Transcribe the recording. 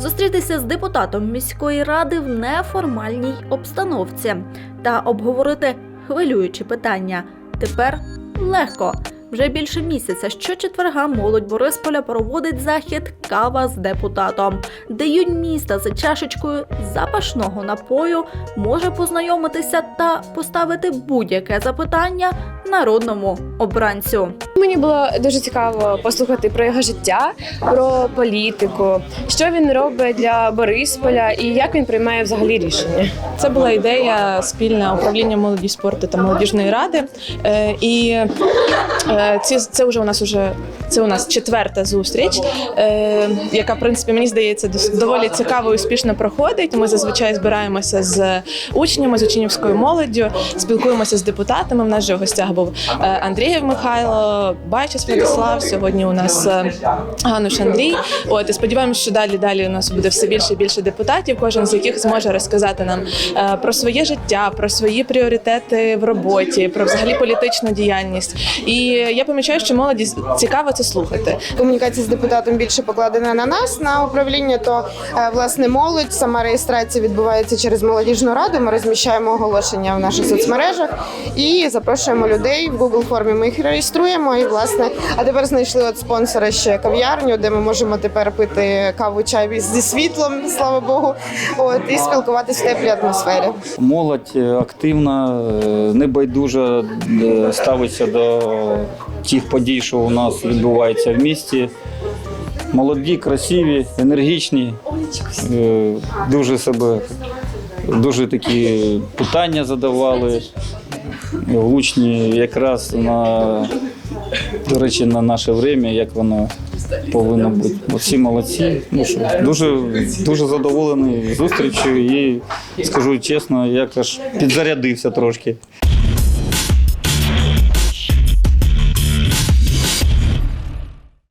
зустрітися з депутатом міської ради в неформальній обстановці та обговорити хвилюючі питання. Тепер легко. Вже більше місяця щочетверга молодь Борисполя проводить захід Кава з депутатом, де юнь міста за чашечкою запашного напою може познайомитися та поставити будь-яке запитання народному обранцю. Мені було дуже цікаво послухати про його життя, про політику, що він робить для Борисполя і як він приймає взагалі рішення. Це була ідея спільна управління молоді спорту та молодіжної ради. Е, І е, ці це вже у нас уже це у нас четверта зустріч, е, яка в принципі мені здається доволі цікаво і успішно проходить. Ми зазвичай збираємося з учнями, з учнівською молоддю, спілкуємося з депутатами. В нас же в гостях був Андрієв Михайло, Байчес Владислав. Сьогодні у нас е, Гануш Андрій. От і сподіваємося, що далі далі у нас буде все більше і більше депутатів, кожен з яких зможе розказати нам е, про своє життя, про свої пріоритети в роботі, про взагалі політичну діяльність. І я помічаю, що молоді цікаво це слухати. комунікація з депутатом більше покладена на нас на управління. То е, власне молодь, сама реєстрація відбувається через молодіжну раду. Ми розміщаємо оголошення в наших соцмережах і запрошуємо людей в Google формі. Ми їх реєструємо. І власне, а тепер знайшли от спонсора ще кав'ярню, де ми можемо тепер пити каву чай зі світлом, слава Богу. От і спілкуватися в теплій атмосфері. Молодь е, активна, е, небайдуже е, ставиться до тих подій, що у нас відбувається в місті. Молоді, красиві, енергічні, дуже себе, дуже такі питання задавали, влучні якраз на, до речі, на наше время, як воно повинно бути. Всі молодці. Ну, що, дуже, дуже задоволений зустрічю і скажу чесно, я аж підзарядився трошки.